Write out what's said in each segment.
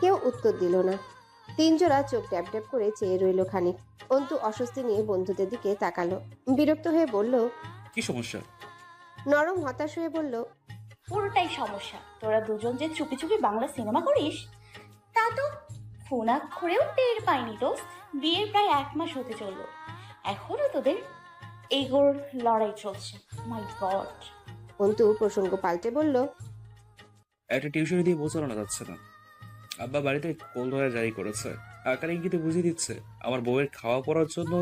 কেউ উত্তর দিল না। তিনজোড়া চোখ ট্যাপ ট্যাপ করে চেয়ে রইল খানিক। অন্তু অস্বস্তি নিয়ে বন্ধুদের দিকে তাকালো। বিরক্ত হয়ে বলল কি সমস্যা? নরম হতাশ হয়ে বলল পুরোটাই সমস্যা। তোরা দুজন যে চুপি চুপি বাংলা সিনেমা করিস তা তো ফোনাক্ষরেও টের পাইনি তো বিয়ের প্রায় এক মাস হতে চলল। এখনও তোদের এগোর লড়াই চলছে। মাই গড অন্তু প্রসঙ্গ পাল্টে বলল একটা টিউশনি দিয়ে বোঝানো যাচ্ছে না। আব্বা বাড়িতে কোল ধরা জারি করেছে। আকার ইঙ্গিতে বুঝিয়ে দিচ্ছে আমার বউয়ের খাওয়া পড়ার জন্য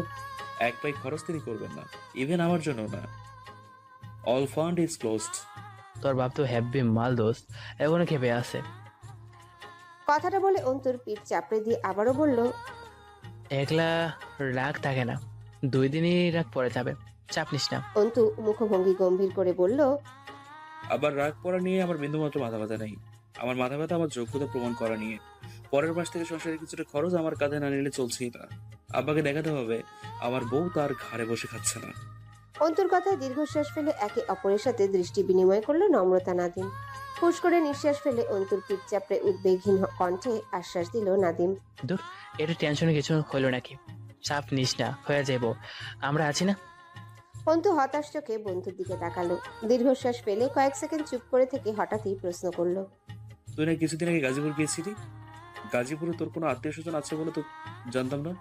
এক পাই খরচ তিনি করবেন না ইভেন আমার জন্য না। অল ফান্ড ইজ ক্লোজড তোর বাপ তো হ্যাপি মাল দোস্ত এখনও খেপে আছে। কথাটা বলে অন্তুর পিঠ চাপড়ে দিয়ে আবারও বলল একলা রাগ থাকে না দুই দিনই রাগ পরে যাবে। চাপ নিস না। অন্তু মুখভঙ্গি গম্ভীর করে বলল আবার রাগ পড়া নিয়ে আমার বিন্দুমাত্র মাথা ব্যথা নেই। আমার মাথা ব্যথা আমার যোগ্যতা প্রমাণ করা নিয়ে। পরের মাস থেকে সংসারের কিছুটা খরচ আমার কাঁধে না নিলে চলছেই না। আব্বাকে দেখাতে হবে আমার বউ তার ঘাড়ে বসে খাচ্ছে না। অন্তুর কথায় দীর্ঘশ্বাস ফেলে একে অপরের সাথে দৃষ্টি বিনিময় করল নম্রতা নাদিম। ফুস করে নিঃশ্বাস ফেলে অন্তুর পিঠ চাপড়ে উদ্বেগহীন কণ্ঠে আশ্বাস দিল নাদিম। এটা টেনশনে কিছু হইল নাকি? চাপ নিস না হয়ে যাব আমরা আছি না? অন্তু হতাশ চোখে বন্ধুর দিকে তাকালো। দীর্ঘশ্বাস ফেলে কয়েক সেকেন্ড চুপ করে থেকে হঠাৎই প্রশ্ন করল। তুই না কিছুদিন আগে গাজীপুর গিয়েছিলি? গাজীপুরে তোর কোনো আত্মীয় স্বজন আছে বলে তো জানতাম না।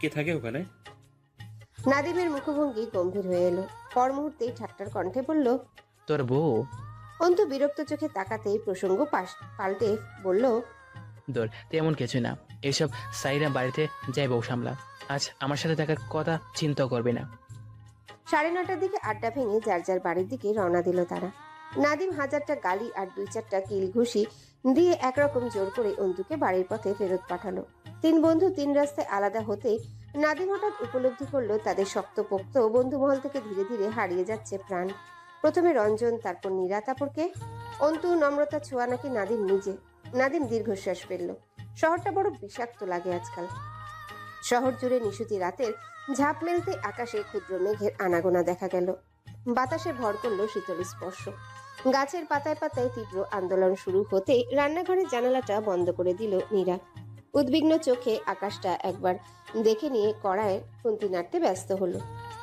কে থাকে ওখানে? নাদিমের মুখভঙ্গি গম্ভীর হয়ে এলো। পর মুহূর্তেই ঠাট্টার কণ্ঠে বলল তোর বউ? অন্তু বিরক্ত চোখে তাকাতেই প্রসঙ্গ পাশ- পাল্টে বলল দোর তেমন কিছু না। এসব সাইরা বাড়িতে যাই বউ সামলা। আজ আমার সাথে থাকার কথা চিন্তা করবে না। সাড়ে নটার দিকে আড্ডা ভেঙে যার যার বাড়ির দিকে রওনা দিল তারা। নাদিম হাজারটা গালি আর দুই চারটা কিল ঘুষি দিয়ে একরকম জোর করে অন্তুকে বাড়ির পথে ফেরত পাঠালো। তিন বন্ধু তিন রাস্তায় আলাদা হতে নাদিম হঠাৎ উপলব্ধি করল তাদের শক্তপোক্ত বন্ধুমহল থেকে ধীরে ধীরে হারিয়ে যাচ্ছে প্রাণ। প্রথমে রঞ্জন, তারপর নীরা, তারপরকে অন্তু, নম্রতা ছোঁয়া নাকি নাদিম নিজে? নাদিম দীর্ঘশ্বাস ফেলল। শহরটা বড় বিষাক্ত লাগে আজকাল। শহর জুড়ে নিশুতি রাতের ঝাঁপ মেলতে আকাশে ক্ষুদ্র মেঘের আনাগোনা দেখা গেল। বাতাসে ভর করল শীতল স্পর্শ। গাছের পাতায় পাতায় তীব্র আন্দোলন শুরু হতেই রান্নাঘরের জানালাটা বন্ধ করে দিল নীরা উদ্বিগ্ন চোখে আকাশটা একবার দেখে নিয়ে কড়ায় খুন্তি নাড়তে ব্যস্ত হলো।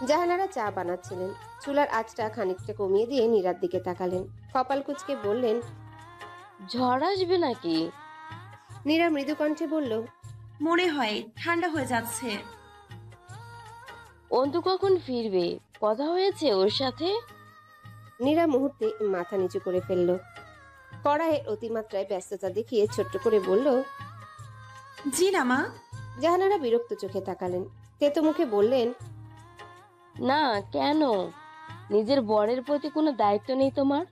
জাহানারা চা বানাচ্ছিলেন। চুলার আঁচটা খানিকটা কমিয়ে দিয়ে নীরার দিকে তাকালেন। কপাল কুচকে বললেন ঝড় আসবে নাকি? নীরা মৃদু কণ্ঠে বলল মনে হয় ঠান্ডা হয়ে যাচ্ছে। অন্তু কখন ফিরবে? কথা হয়েছে ওর সাথে? নীরা মুহূর্তে মাথা নিচু করে ফেলল। কড়াইয়ের অতিমাত্রায় ব্যস্ততা দেখিয়ে ছোট্ট করে বলল জি না মা। জাহানারা বিরক্ত চোখে তাকালেন। তেতো মুখে বললেন না কেন? নিজের বরের প্রতি কোনো দায়িত্ব নেই তোমার?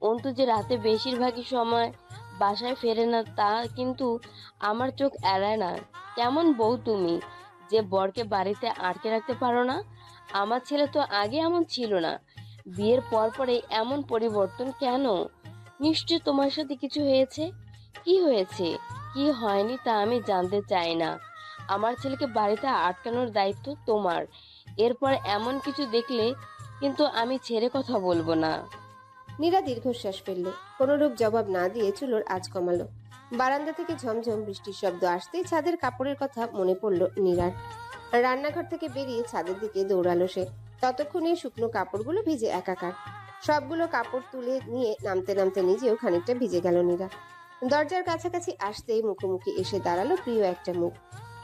অন্তু যে রাতে বেশিরভাগই সময় বাসায় ফেরে না তা কিন্তু আমার চোখ এড়ায় না। কেমন বউ তুমি? যে বরকে বাড়িতে আটকে রাখতে পারো না, আমার ছেলে তো আগে এমন ছিল না। বিয়ের পর পরে এমন পরিবর্তন কেন? নিশ্চয় তোমার সাথে কিছু হয়েছে? কি হয়েছে? কি হয়নি তা আমি জানতে চাই না। আমার ছেলেকে বাড়িতে আটকানোর দায়িত্ব তোমার। এরপর এমন কিছু দেখলে কিন্তু আমি ছেড়ে কথা বলব না। নীরা দীর্ঘশ্বাস ফেলল। কোনরূপ জবাব না দিয়ে চুলোর আজ কমালো। বারান্দা থেকে ঝমঝম বৃষ্টির শব্দ আসতেই ছাদের কাপড়ের কথা মনে পড়ল নীরার। রান্নাঘর থেকে বেরিয়ে ছাদের দিকে দৌড়ালো সে। ততক্ষণে শুকনো কাপড়গুলো ভিজে একাকার। সবগুলো কাপড় তুলে নিয়ে নামতে নামতে নিজেও খানিকটা ভিজে গেল নীরা। দরজার কাছাকাছি আসতেই মুখোমুখি এসে দাঁড়াল প্রিয় একটা মুখ।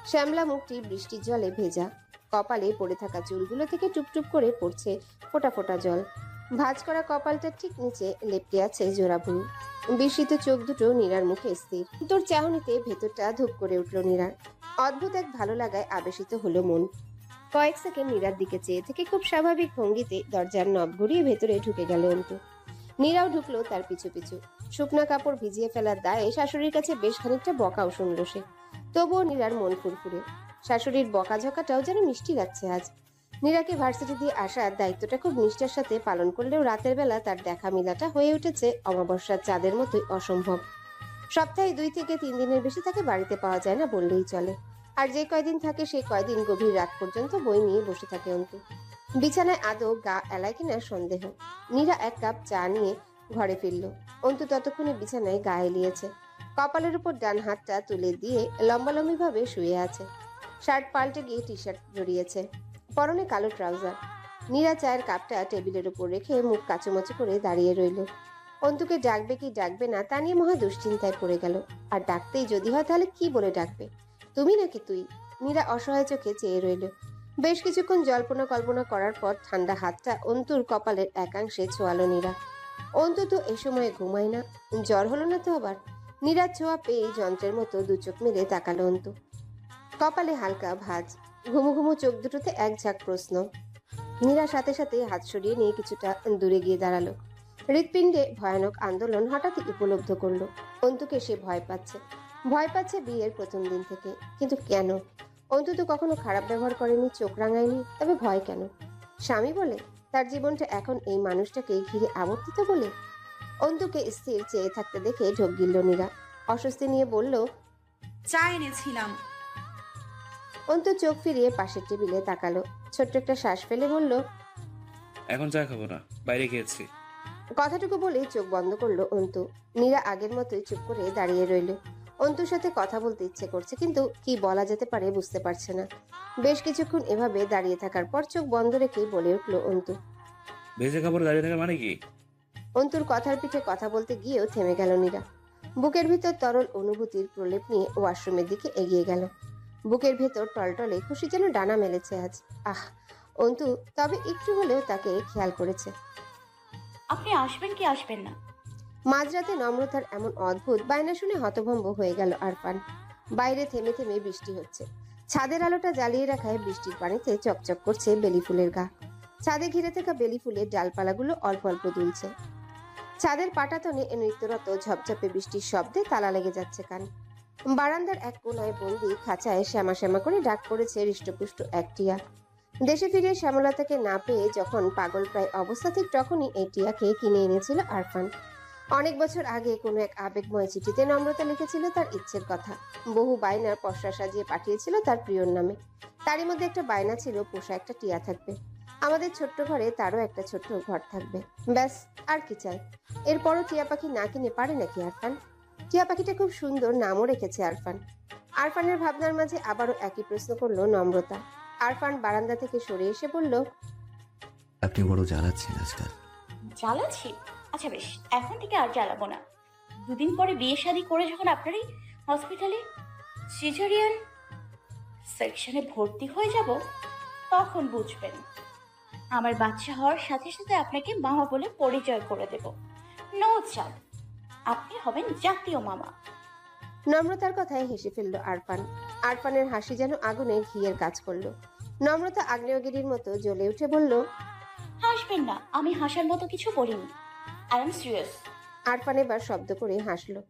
শ্যামলা মুখটি বৃষ্টির জলে ভেজা। কপালে পড়ে থাকা চুলগুলো থেকে টুপটুপ করে পড়ছে ফোটা ফোটা জল। ভাঁজ করা কপালটার ঠিক নিচে লেপটে আছে জোড়া ভুরু বিস্মিত চোখ দুটো নীরার মুখে স্থির। তোর চাহনিতে ভেতরটা ধূপ করে উঠল নীরার। অদ্ভুত এক ভালো লাগায় আবেশিত হলো মন। কয়েক সেকেন্ড নীরার দিকে চেয়ে থেকে খুব স্বাভাবিক ভঙ্গিতে দরজার নব ঘুরিয়ে ভেতরে ঢুকে গেল অন্তু। নীরাও ঢুকলো তার পিছু পিছু। শুকনা কাপড় ভিজিয়ে ফেলার দায়ে শাশুড়ির কাছে বেশ খানিকটা বকাও শুনল সে। তবুও নীরার মন ফুরফুরে। শাশুড়ির বকাঝকাটাও যেন মিষ্টি লাগছে আজ। নীরাকে ভার্সিটি দিয়ে আসার দায়িত্বটা খুব নিষ্ঠার সাথে পালন করলেও রাতের বেলা তার দেখা মিলাটা হয়ে উঠেছে অমাবস্যার চাঁদের মতোই অসম্ভব। সপ্তাহে দুই থেকে তিন দিনের বেশি তাকে বাড়িতে পাওয়া যায় না বললেই চলে। আর যে কয়দিন থাকে সেই কয়দিন গভীর রাত পর্যন্ত বই নিয়ে বসে থাকে অন্তু। বিছানায় আদৌ গা এলায় কিনা সন্দেহ। নীরা এক কাপ চা নিয়ে ঘরে ফিরল। অন্তু ততক্ষণে বিছানায় গায়ে এলিয়েছে। কপালের উপর ডান হাতটা তুলে দিয়ে লম্বালম্বি ভাবে শুয়ে আছে। শার্ট পাল্টে গিয়ে টি শার্ট জড়িয়েছে। পরনে কালো ট্রাউজার। নীরা চায়ের কাপটা টেবিলের উপর রেখে মুখ কাচুমাচু করে দাঁড়িয়ে রইল। অন্তুকে ডাকবে কি ডাকবে না তা নিয়ে মহা দুশ্চিন্তায় পড়ে গেল। আর ডাকতেই যদি হয় তাহলে কি বলে ডাকবে? তুমি নাকি তুই? নীরা অসহায় চোখে চেয়ে রইল। বেশ কিছুক্ষণ জল্পনা কল্পনা করার পর ঠান্ডা হাতটা অন্তুর কপালের একাংশে ছোয়ালো নীরা অন্তু তো এ সময়ে ঘুমায় না, জ্বর হলো না তো আবার? নীরার ছোঁয়া পেয়ে যন্ত্রের মতো দু চোখ মেলে তাকালো অন্তু। কপালে হালকা ভাঁজ ঘুমু ঘুমু চোখ দুটোতে এক ঝাঁক প্রশ্ন। নীরা সাথে সাথে হাত সরিয়ে নিয়ে কিছুটা দূরে গিয়ে দাঁড়াল। হৃৎপিণ্ডে ভয়ানক আন্দোলন হঠাৎই উপলব্ধ করল। অন্তুকে সে ভয় পাচ্ছে। ভয় পাচ্ছে বিয়ের প্রথম দিন থেকে। কিন্তু কেন? অন্তু তো কখনো খারাপ ব্যবহার করেনি, চোখ রাঙায়নি, তবে ভয় কেন? স্বামী বলে, তার জীবনটা এখন এই মানুষটাকে ঘিরে আবর্তিত বলে? অন্তুকে স্থির চেয়ে থাকতে দেখে ঢোক গিলল নীরা অস্বস্তি নিয়ে বলল, চা এনেছিলাম। অন্তু চোখ ফিরিয়ে পাশের টেবিলে তাকালো। ছোট্ট একটা শ্বাস ফেলে বলল এখন চা খাব না বাইরে খেয়েছি কথাটুকু বলেই চোখ বন্ধ করল অন্তু। নীরা আগের মতোই চুপ করে দাঁড়িয়ে রইল। অন্তুর সাথে কথা বলতে ইচ্ছে করছে কিন্তু কি বলা যেতে পারে বুঝতে পারছে না। বেশ কিছুক্ষণ এভাবে দাঁড়িয়ে থাকার পর চোখ বন্ধ রেখেই বলে উঠল অন্তু। ভেজে কাপড় দাঁড়িয়ে থাকা মানে কি? অন্তুর কথার পিঠে কথা বলতে গিয়েও থেমে গেল নীরা। বুকের ভিতর তরল অনুভূতির প্রলেপ নিয়ে ওয়াশরুমের দিকে এগিয়ে গেল। বুকের ভেতর টলটলে খুশি যেন ডানা মেলেছে আজ। আহ অন্তু তবে একটু হলেও তাকে খেয়াল করেছে। আপনি আসবেন কি আসবেন না? মাঝরাতে নম্রতার এমন অদ্ভুত বায়না শুনে হতভম্ব হয়ে গেল আরফান। বাইরে থেমে থেমে বৃষ্টি হচ্ছে। ছাদের আলোটা জ্বালিয়ে রাখায় বৃষ্টির পানিতে চকচক করছে বেলি ফুলের গা। ছাদে ঘিরে থাকা বেলি ফুলের ডালপালাগুলো অল্প অল্প দুলছে। ছাদের পাটাতনে নৃত্যরত ঝপঝপে বৃষ্টির শব্দে তালা লেগে যাচ্ছে কান। বারান্দার এক কোনায় বন্দি খাঁচায় শ্যামা শ্যামা করে ডাক পড়েছে হৃষ্টপুষ্ট এক টিয়া। দেশে ফিরে শ্যামলতাকে না পেয়ে যখন পাগল প্রায় অবস্থা, ঠিক তখনই এই টিয়াকে কিনে এনেছিল আরফান। অনেক বছর আগে কোনো এক আবেগময় চিঠিতে নম্রতা লিখেছিল তার ইচ্ছের কথা। বহু বায়নার পশরা সাজিয়ে পাঠিয়েছিল তার প্রিয়র নামে। তারই মধ্যে একটা বায়না ছিল, পোষা একটা টিয়া থাকবে। আমাদের ছোট্ট ঘরে তারও একটা ছোট্ট ঘর থাকবে। ব্যাস, আর কি চাই? এরপরও টিয়া পাখি না কিনে পারে নাকি আরফান? টিয়া পাখিটা খুব সুন্দর নামও রেখেছে আরফান। আরফানের ভাবনার মাঝে আবারও একই প্রশ্ন করল নম্রতা। আরফান বারান্দা থেকে সরে এসে বলল আপনি বড় জ্বালাচ্ছেন আজকাল। জ্বালাচ্ছি? আচ্ছা বেশ এখন থেকে আর জ্বালাবো না। দুদিন পরে বিয়ে শাদি করে যখন আপনারই হসপিটালে সিজারিয়ান সেকশনে ভর্তি হয়ে যাব তখন বুঝবেন। আমার বাচ্চা হওয়ার সাথে সাথে আপনাকে মামা বলে পরিচয় করে দেব। নো চাপ। আপনি হবেন জাতীয় মামা। নম্রতার কথায় হেসে ফেলল আরফান। আরফানের হাসি যেন আগুনে ঘিয়ের কাজ করল। নম্রতা আগ্নেয়গিরির মতো জ্বলে উঠে বলল হাসবেন না আমি হাসার মতো কিছু বলিনি আই এম সিরিয়াস আরফান এবার শব্দ করে হাসলো।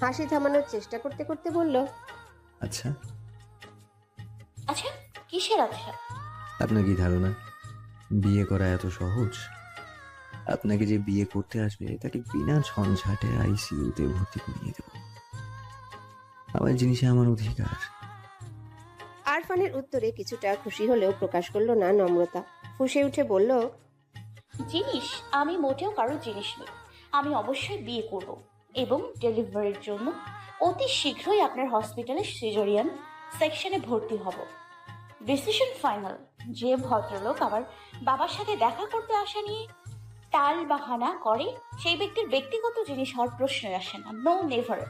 হাসি থামানোর চেষ্টা করতে করতে বলল আচ্ছা। আচ্ছা কিসের আচ্ছা? আপনার কি ধারণা? বিয়ে করা এত সহজ? আপনাকে যে বিয়ে করতে আসবে তাকে বিনা ঝঞ্ঝাটে আইসিইউতে ভর্তি করিয়ে দেব। আমার জিনিসে আমার অধিকার। আরফানের উত্তরে কিছুটা খুশি হলেও প্রকাশ করল না নম্রতা। ফুসে উঠে বলল জিনিস আমি মোটেও কারও জিনিস নই। আমি অবশ্যই বিয়ে করব এবং ডেলিভারির জন্য অতি শীঘ্রই আপনার হসপিটালে সিজারিয়ান সেকশনে ভর্তি হব। Decision final. যে ভদ্রলোক আমার বাবার সাথে দেখা করতে আসা নিয়ে টাল বাহানা করে সেই ব্যক্তির ব্যক্তিগত জিনিস হওয়ার প্রশ্নই আসে না নো নেভার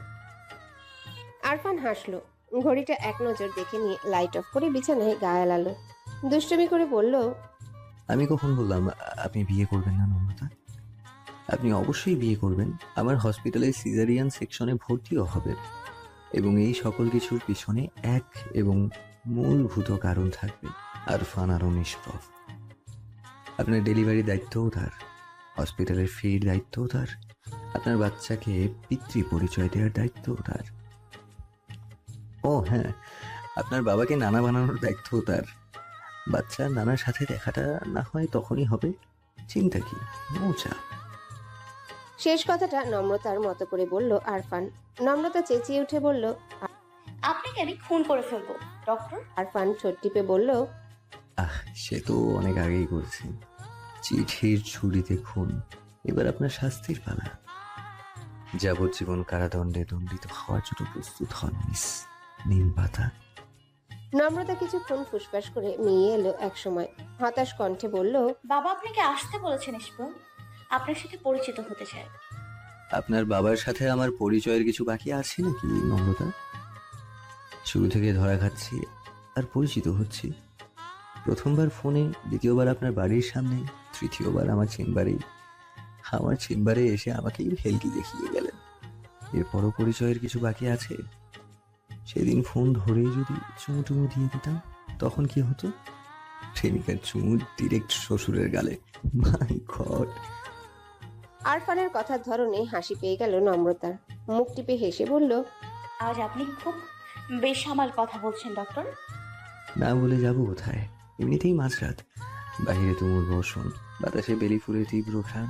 আরফান হাসলো ঘড়িটা এক নজর দেখে নিয়ে লাইট অফ করে বিছানায় গায়ে লালো দুষ্টমি করে বলল আমি কখন বললাম আপনি বিয়ে করবেন না নম্রতা আপনি অবশ্যই বিয়ে করবেন আমার হসপিটালে সিজারিয়ান সেকশনে ভর্তিও হবে। এবং এই সকল কিছুর পিছনে এক এবং মূলভূত কারণ থাকবে আরফান আরও নিষ্প্রভ। আপনার ডেলিভারি দায়িত্বও তার। হসপিটালের ফির দায়িত্বও তার আপনার বাচ্চাকে পিতৃ পরিচয় দেওয়ার দায়িত্বও তার ও হ্যাঁ আপনার বাবাকে নানা বানানোর দায়িত্ব তার বাচ্চা নানার সাথে দেখাটা না হয় তখনই হবে। চিন্তা কি? মৌচা। শেষ কথাটা নম্রতার মতো করে বলল আরফান। নম্রতা চেঁচিয়ে উঠে বলল আপনাকে আমি খুন করে ফেলব? ডক্টর? আরফান ঠোঁট টিপে বলল আহ সে তো অনেক আগেই করেছেন চিঠির ছুরিতে খুন এবার আপনার শাস্তির পালা। যাবজ্জীবন কারাদণ্ডে দণ্ডিত হওয়ার জন্য প্রস্তুত হন মিস নিম পাতা নম্রতা কিছুক্ষণ ফুসফাস করে মিয়ে এলো এক সময়। হতাশ কণ্ঠে বলল বাবা আপনাকে আসতে বলেছেন ইসবন আপনার সাথে পরিচিত হতে চায় আপনার বাবার সাথে আমার পরিচয়ের কিছু বাকি আছে নাকি নম্রতা? শুরু থেকে ধরা খাচ্ছি আর পরিচিত হচ্ছি। প্রথমবার ফোনে দ্বিতীয়বার আপনার বাড়ির সামনে। তৃতীয়বার আমার চেম্বারে আমার চেম্বারে এসে আমাকেই হেলকি দেখিয়ে গেলেন। এরপরও পরিচয়ের কিছু বাকি আছে? সেদিন ফোন ধরেই যদি চুমু টুমু দিয়ে দিতাম তখন কি হতো? প্রেমিকার চুমু ডিরেক্ট শ্বশুরের গালে। মাই গড। আরফানের কথার ধরনে হাসি পেয়ে গেল নম্রতার মুখ টিপে হেসে বলল আজ আপনি খুব বেসামাল কথা বলছেন ডক্টর। না বলে যাব কোথায়? এমনিতেই মাঝরাত। বাহিরে তুমুল বর্ষণ বাতাসে বেলি ফুলের তীব্র ঘ্রাণ।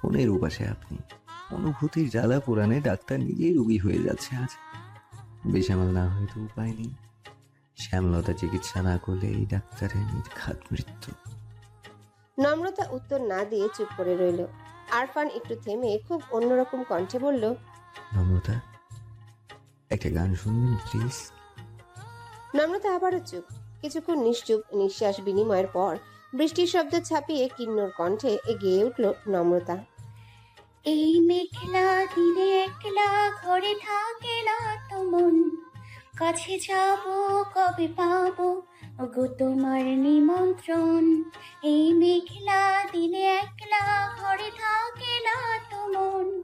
ফোনের উপাসে আপনি। অনুভূতির জ্বালা পুরাণে ডাক্তার নিজেই রুগী হয়ে যাচ্ছে আজ। বেসামাল না হয়ে তো উপায় নেই। শ্যামলতা চিকিৎসা না করলে এই ডাক্তারের নির্ঘাত মৃত্যু। নম্রতা উত্তর না দিয়ে চুপ করে রইল। আরফান একটু থেমে খুব অন্যরকম কণ্ঠে বলল নম্রতা একটা গান শুনবেন প্লিজ? নম্রতা আবারও চুপ। কিছুক্ষণ নিশ্চুপ নিঃশ্বাস বিনিময়ের পর বৃষ্টির শব্দ ছাপিয়ে কিন্নর কণ্ঠে এগিয়ে উঠল নম্রতা। এই মেঘলা দিনে একলা ঘরে থাকে না তো মন। কাছে যাব, কবে পাবো গো তোমার নিমন্ত্রণ? এই মেঘলা দিনে একলা ঘরে থাকে না তো মন।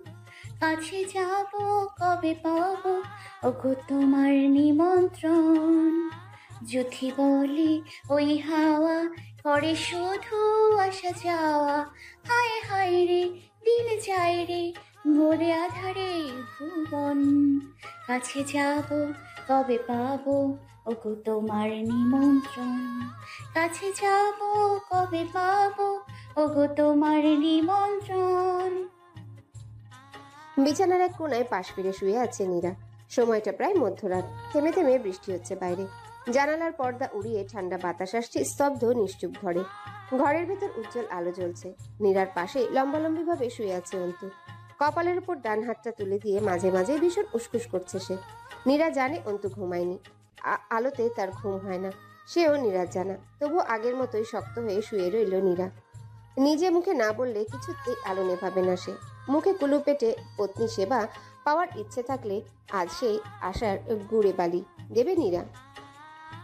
কাছে যাব, কবে পাবো গো তোমার নিমন্ত্রণ? যদি বলি ওই হাওয়া করে শুধু আসা যাওয়া। হায় হায় রে দিল যায় রে, ভোরে আধারে ভুবন। কাছে যাব, কবে পাবো, ওগো তোমার নিমন্ত্রণ। কাছে যাব, কবে পাবো, ওগো তোমার নিমন্ত্রণ। বিছানার এক কোনায় পাশ ফিরে শুয়ে আছে নীরা। সময়টা প্রায় মধ্যরাত। থেমে থেমে বৃষ্টি হচ্ছে বাইরে। জানালার পর্দা উড়িয়ে ঠান্ডা বাতাস আসছে, স্তব্ধ, নিশ্চুপ ঘরে। ঘরের ভেতর উজ্জ্বল আলো জ্বলছে। নীরার পাশে লম্বালম্বি ভাবে শুয়ে আছে অন্তু। কপালের উপর ডান হাতটা তুলে দিয়ে মাঝে মাঝে ভীষণ উসকুস করছে সে। নীরা জানে অন্তু ঘুমায়নি। আলোতে তার ঘুম হয় না। সেও নীরাজ জানা। তবু আগের মতোই শক্ত হয়ে শুয়ে রইল নীরা। নিজে মুখে না বললে কিছুতেই আলো নেভাবে না সে। মুখে কুলু পেটে পত্নী সেবা পাওয়ার ইচ্ছে থাকলে আজ সেই আশার গুড়ে বালি দেবে নীরা।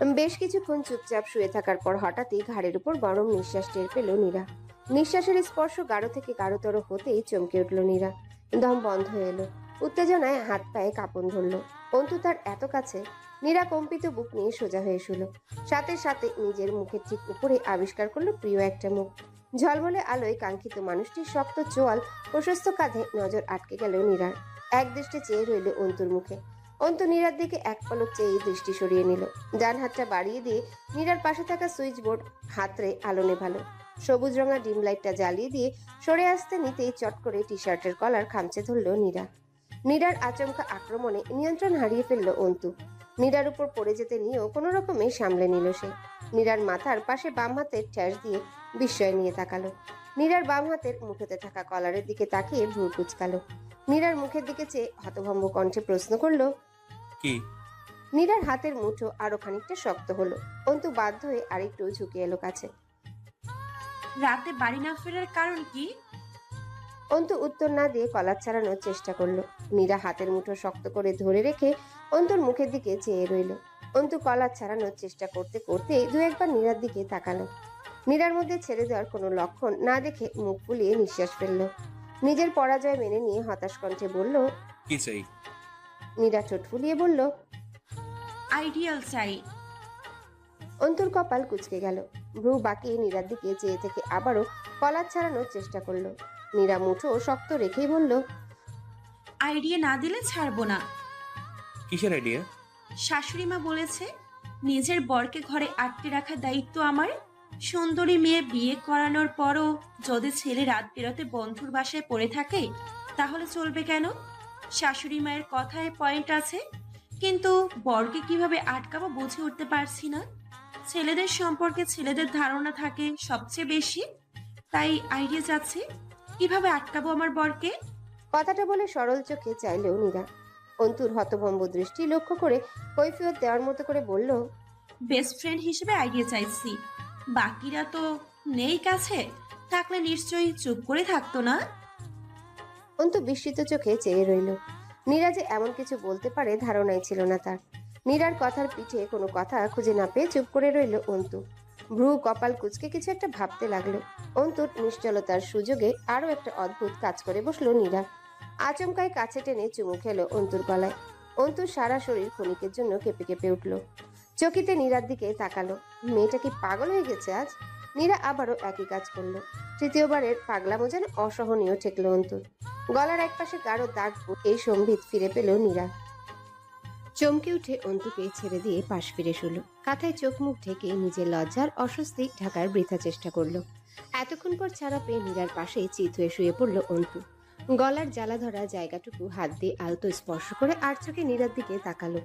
বেশ কিছুক্ষণ চুপচাপ শুয়ে থাকার পর হঠাৎই ঘাড়ের উপর গরম নিঃশ্বাস টের পেল নীরা। নিঃশ্বাসের স্পর্শ গাঢ় থেকে গাঢ়তর হতেই চমকে উঠল নীরা। দম বন্ধ এলো। উত্তেজনায় হাত পায়ে কাঁপন ধরল। অন্তু তার এত কাছে, নীরা কম্পিত বুক নিয়ে সোজা হয়ে শুল। সাথে সাথে নিজের মুখের ঠিক উপরে আবিষ্কার করল প্রিয় একটা মুখ। ঝলমলে আলোয় কাঙ্ক্ষিত মানুষটির শক্ত চোয়াল প্রশস্ত কাঁধে নজর আটকে গেল নীরার। এক দৃষ্টে চেয়ে রইল অন্তুর মুখে। অন্তু নীরার দিকে এক পলক চেয়ে দৃষ্টি সরিয়ে নিল। ডান হাতটা বাড়িয়ে দিয়ে নীরার পাশে থাকা সুইচ বোর্ড হাতরে আলো নেভালো। সবুজ রঙা ডিম লাইটটা জ্বালিয়ে দিয়ে সরে আসতে নিতেই চট করে টি শার্টের কলার খামচে ধরল নীরা। নীরার আচমকা আক্রমণে নিয়ন্ত্রণ হারিয়ে ফেলল অন্তু। নীরার উপর পড়ে যেতে নিয়েও কোনো রকমে সামলে নিল সে। নীরার মাথার পাশে বাম হাতের ঠ্যাস দিয়ে বিস্ময় নিয়ে তাকালো। নীরার বাম হাতের মুখেতে থাকা কলারের দিকে তাকিয়ে ভ্রু কুচকালো। নীরার মুখের দিকে চেয়ে হতভম্ব কণ্ঠে প্রশ্ন করল কি? নীরার হাতের মুঠো আরও খানিকটা শক্ত হলো। অন্তু বাধ্য হয়ে আরেকটু ঝুঁকে এলো কাছে। রাতে বাড়ি না ফেরার কারণ কি? অন্তু উত্তর না দিয়ে কলার ছাড়ানোর চেষ্টা করল। নীরা হাতের মুঠো শক্ত করে ধরে রেখে অন্তুর মুখের দিকে চেয়ে রইল। অন্তু কলার ছাড়ানোর চেষ্টা করতে করতে দু একবার নীরার দিকে তাকালো। নীরার মধ্যে ছেড়ে দেওয়ার কোনো লক্ষণ না দেখে মুখ ফুলিয়ে নিঃশ্বাস ফেলল। নিজের পরাজয় মেনে নিয়ে হতাশ কণ্ঠে বলল কি চাই? নীরা ঠোঁট ফুলিয়ে বলল আইডিয়াল চাই। অন্তর কপাল কুচকে গেল। ভ্রু বাঁকিয়ে নীরার দিকে চেয়ে থেকে আবারও কলার ছাড়ানোর চেষ্টা করল। নীরা মুঠো শক্ত রেখেই বলল আইডিয়া না দিলে ছাড়বো না। কিসের আইডিয়া? শাশুড়ি মা বলেছে নিজের বরকে ঘরে আটকে রাখার দায়িত্ব আমার। সুন্দরী মেয়ে বিয়ে করানোর পরও যদি ছেলে রাত বেরোতে বন্ধুর বাসায় পড়ে থাকে তাহলে চলবে কেন? শাশুড়ি মায়ের কথায় পয়েন্ট আছে কিন্তু বরকে কীভাবে আটকাবো বুঝে উঠতে পারছি না। ছেলেদের সম্পর্কে ছেলেদের ধারণা থাকে সবচেয়ে বেশি তাই আইডিয়া যাচ্ছে কীভাবে আটকাবো আমার বরকে? কথাটা বলে সরল চোখে চাইলেও নীরা অন্তুর হতভম্ব দৃষ্টি লক্ষ্য করে কৈফিয়ত দেওয়ার মতো করে বলল বেস্ট ফ্রেন্ড হিসেবে আইডিয়া চাইছি। বাকিরা তো নেই কাছে থাকলে নিশ্চয়ই চুপ করে থাকতো না? অন্তু বিস্মিত চোখে চেয়ে রইল। নীরা যে এমন কিছু বলতে পারে ধারণাই ছিল না তার। নীরার কথার পিঠে কোনো কথা খুঁজে না পেয়ে চুপ করে রইল অন্তু। ভ্রু কপাল কুচকে কিছু একটা ভাবতে লাগল। অন্তুর নিশ্চলতার সুযোগে আরও একটা অদ্ভুত কাজ করে বসল নীরা। আচমকায় কাছে টেনে চুমু খেলো অন্তুর গলায়। অন্তুর সারা শরীর ক্ষণিকের জন্য কেঁপে কেঁপে উঠল। চকিতে নীরার দিকে তাকালো। মেয়েটা কি পাগল হয়ে গেছে আজ? নীরা আবারও একই কাজ করল। তৃতীয়বারের পাগলামো যেন অসহনীয় ঠেকলো অন্তুর। গলার একপাশে গাঢ় দাগ এই সম্বিত ফিরে পেল নীরা চমকে উঠে অন্তুকে ছেড়ে দিয়ে পাশ ফিরে শুলো। কাঁথায় চোখ মুখ ঢেকে নিজের লজ্জার অস্বস্তি ঢাকার বৃথা চেষ্টা করল। এতক্ষণ পর ছাড়া পেয়ে নীরার পাশে চিত হয়ে শুয়ে পড়ল অন্তু। গলার জ্বালা ধরা জায়গাটুকু হাত দিয়ে আলতো স্পর্শ করে আর চোখে নীরার দিকে তাকালো।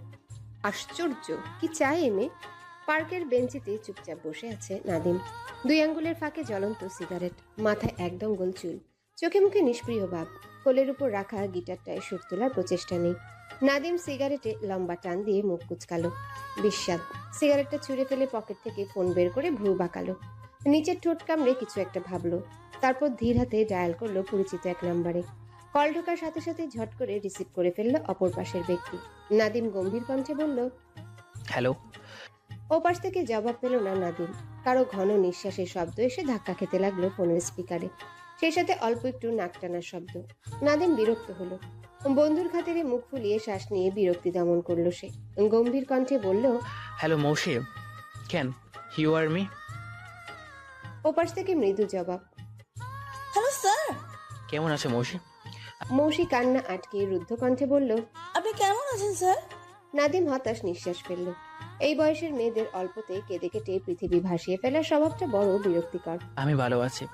আশ্চর্য, কি চায় এমে পার্কের বেঞ্চিতে চুপচাপ বসে আছে নাদিম। দুই আঙ্গুলের ফাঁকে জ্বলন্ত সিগারেট, মাথায় একদম গোল চুল, চোখে মুখে নিষ্প্রিয় ভাব কোলের উপর রাখা গিটারটায় সুর তোলার প্রচেষ্টা নেই। নাদিম সিগারেটে লম্বা টান দিয়ে মুখ কুচকালো। বিস্বাদ সিগারেটটা ছুঁড়ে ফেলে পকেট থেকে ফোন বের করে ভ্রু বাঁকালো। নিচের ঠোঁট কামড়ে কিছু একটা ভাবলো। তারপর ধীর হাতে ডায়াল করল পরিচিত এক নম্বরে। কল ঢোকার সাথে সাথে ঝট করে রিসিভ করে ফেলল অপর পাশের ব্যক্তি। নাদিম গম্ভীর কণ্ঠে বলল হ্যালো। ও পাশ থেকে জবাব পেল না নাদিম। কারও ঘন নিঃশ্বাসের শব্দ এসে ধাক্কা খেতে লাগল ফোনের স্পিকারে। সেই সাথে অল্প একটু নাক টানার শব্দ। নাদিম বিরক্ত হলো। বন্ধুর খাতিরে মুখ ফুলিয়ে শ্বাস নিয়ে বিরক্তি দমন করল সে। গম্ভীর কণ্ঠে বলল হ্যালো মৌসি। কেন? ইউ আর মি ওপাশ থেকে মৃদু জবাব হ্যালো স্যার কেমন আছো মৌসি? মৌসি কান্না আটকে রুদ্ধ কণ্ঠে বলল আপনি কেমন আছেন স্যার নাদিম হতাশ নিঃশ্বাস ফেলল। এই বয়সের মেয়েদের অল্পতে কেঁদে কেটে পৃথিবী ভাসিয়ে ফেলার স্বভাবটা বড় বিরক্তিকর। আমি ভালো আছি।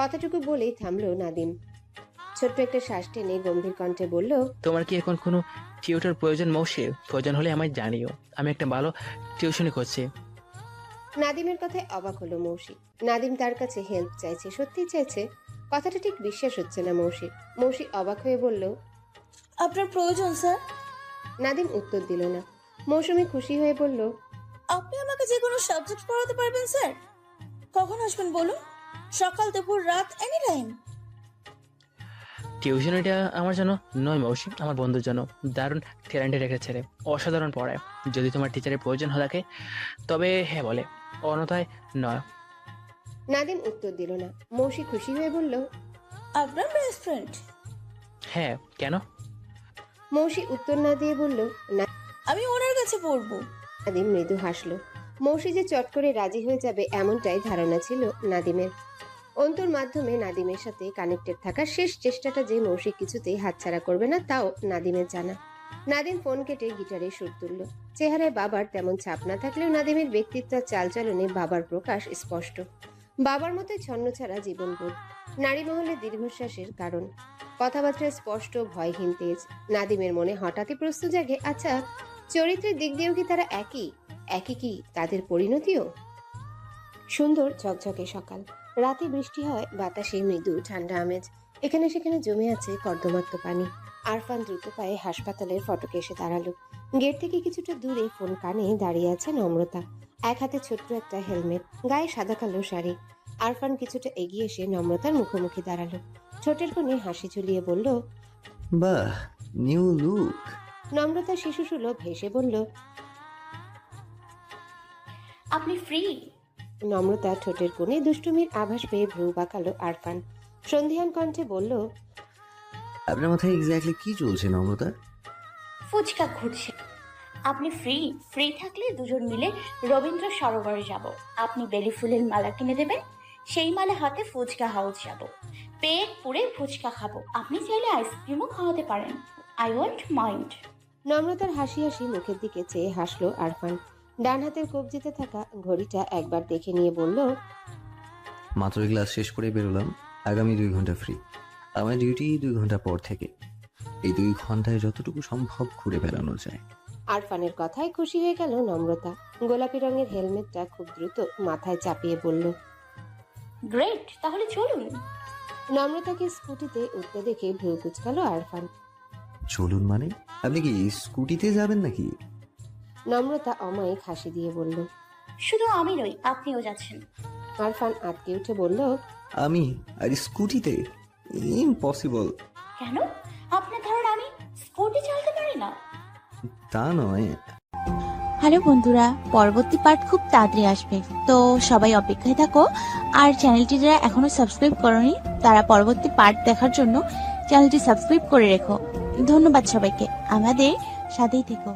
কথাটুকু বলেই থামলো নাদিম। ছোট্ট একটা শ্বাস টেনে গম্ভীর কণ্ঠে বলল তোমার কি এখন কোনো টিউটার প্রয়োজন মৌসি? প্রয়োজন হলে আমায় জানিও। আমি একটা ভালো টিউশনি করছি। নাদিমের কথায় অবাক হলো মৌসি। নাদিম তার কাছে হেল্প চাইছে সত্যি চাইছে। কথাটা ঠিক বিশ্বাস হচ্ছে না মৌসি। মৌসি অবাক হয়ে বলল আপনার প্রয়োজন স্যার। নাদিম উত্তর দিল না। মৌসুমি খুশি হয়ে বলল আপনি আমাকে যে কোনো সাবজেক্ট পড়াতে পারবেন স্যার? কখন আসবেন বলুন? সকাল দুপুর রাত এনি টাইম টিউশনিটা আমার জন্য নয় মৌসি আমার বন্ধুর জন্য দারুণ ট্যালেন্টেড একটা ছেলে অসাধারণ পড়ায়। যদি তোমার টিচারের প্রয়োজন হয়ে থাকে তবে হ্যাঁ বলে অনতায় নয়। নাদিম উত্তর দিল না। মৌসি খুশি হয়ে বলল আপনার বেস্ট ফ্রেন্ড হ্যাঁ কেন? মৌসি উত্তর না দিয়ে বলল না আমি ওনার কাছে পড়ব। নাদিম মৃদু হাসলো। মৌসি যে চট করে রাজি হয়ে যাবে এমনটাই ধারণা ছিল নাদিমের। অন্তর মাধ্যমে নাদিমের সাথে কানেক্টেড থাকার শেষ চেষ্টাটা যে মৌসি কিছুতেই হাতছাড়া করবে না, তাও নাদিমের জানা। নাদিম ফোন কেটে গিটারে সুর তুলল। চেহারায় বাবার তেমন ছাপ না থাকলেও নাদিমের ব্যক্তিত্ব চালচলনে বাবার প্রকাশ স্পষ্ট। বাবার মতো ছন্ন ছাড়া জীবনবোধ, নারী মহলে দীর্ঘশ্বাসের কারণ। কথাবার্তায় স্পষ্ট, ভয়হীন তেজ। নাদিমের মনে হঠাৎই প্রশ্ন জাগে আচ্ছা চরিত্রের দিক দিয়েও কি তারা একই? একই কি তাদের পরিণতিও? সুন্দর ঝকঝকে সকাল। রাতে বৃষ্টি হয় বাতাসে মৃদু ঠান্ডা আমেজ। এখানে সেখানে জমে আছে কর্দমাক্ত পানি। আরফান দ্রুত পায়ে হাসপাতালের ফটকে এসে দাঁড়াল। গেট থেকে কিছুটা দূরে ফোন কানে দাঁড়িয়ে আছে নম্রতা এক হাতে ছোট্ট একটা হেলমেট গায়ে সাদা কালো শাড়ি। আরফান কিছুটা এগিয়ে এসে নম্রতার মুখোমুখি দাঁড়াল। ছোটের কোণে হাসি ঝুলিয়ে বলল বাহ নিউ লুক! নম্রতা শিশু সুলভ হেসে বলল আপনি ফ্রি নম্রতা ঠোঁটের কোণে দুষ্টুমির আভাস পেয়ে ভ্রু বাঁকালো আরফান। সন্ধিয়ান কণ্ঠে বলল আপনার মাথায় এক্স্যাক্টলি কি চলছে নম্রতা? ফুচকা ঘুরছে। আপনি ফ্রি ফ্রি থাকলে দুজন মিলে রবীন্দ্র সরোবরে যাব। আপনি বেলি ফুলের মালা কিনে দেবেন সেই মালা হাতে ফুচকা হাউস যাব। পেট পুড়ে ফুচকা খাব। আপনি চাইলে আইসক্রিমও খাওয়াতে পারেন। আই ওয়ান্ট মাইন্ড নম্রতার হাসি হাসি মুখের দিকে চেয়ে হাসলো আরফান। ডান হাতের কবজিতে থাকা ঘড়িটা একবার দেখে নিয়ে বলল মাত্র ক্লাস শেষ করে বেরোলাম। আগামী দুই ঘণ্টা ফ্রি আমার ডিউটি দুই ঘণ্টা পর থেকে। এই দুই ঘন্টায় যতটুকু সম্ভব ঘুরে বেড়ানো যায়। আরফানের কথায় খুশি হয়ে গেল নম্রতা। গোলাপি রঙের হেলমেটটা খুব দ্রুত মাথায় চাপিয়ে বলল গ্রেট তাহলে চলুন। নম্রতাকে স্কুটিতে উঠতে দেখে ভ্রু কুচকালো আরফান। চলুন মানে? আপনি কি স্কুটিতে যাবেন নাকি? নম্রতা অমায়িক হাসি দিয়ে বলল শুধু আমি নই আপনিও যাচ্ছেন। আরফান আটকে উঠে বলল আমি আর স্কুটিতে ইম্পসিবল কেন? আপনার ধারণা আমি স্কুটি চালাতে পারি না? তা নয়। হ্যালো বন্ধুরা পরবর্তী পার্ট খুব তাড়াতাড়ি আসবে। তো সবাই অপেক্ষায় থাকো আর চ্যানেলটি যারা এখনও সাবস্ক্রাইব করনি তারা পরবর্তী পার্ট দেখার জন্য চ্যানেলটি সাবস্ক্রাইব করে রেখো। ধন্যবাদ সবাইকে আমাদের সাথেই থেকো।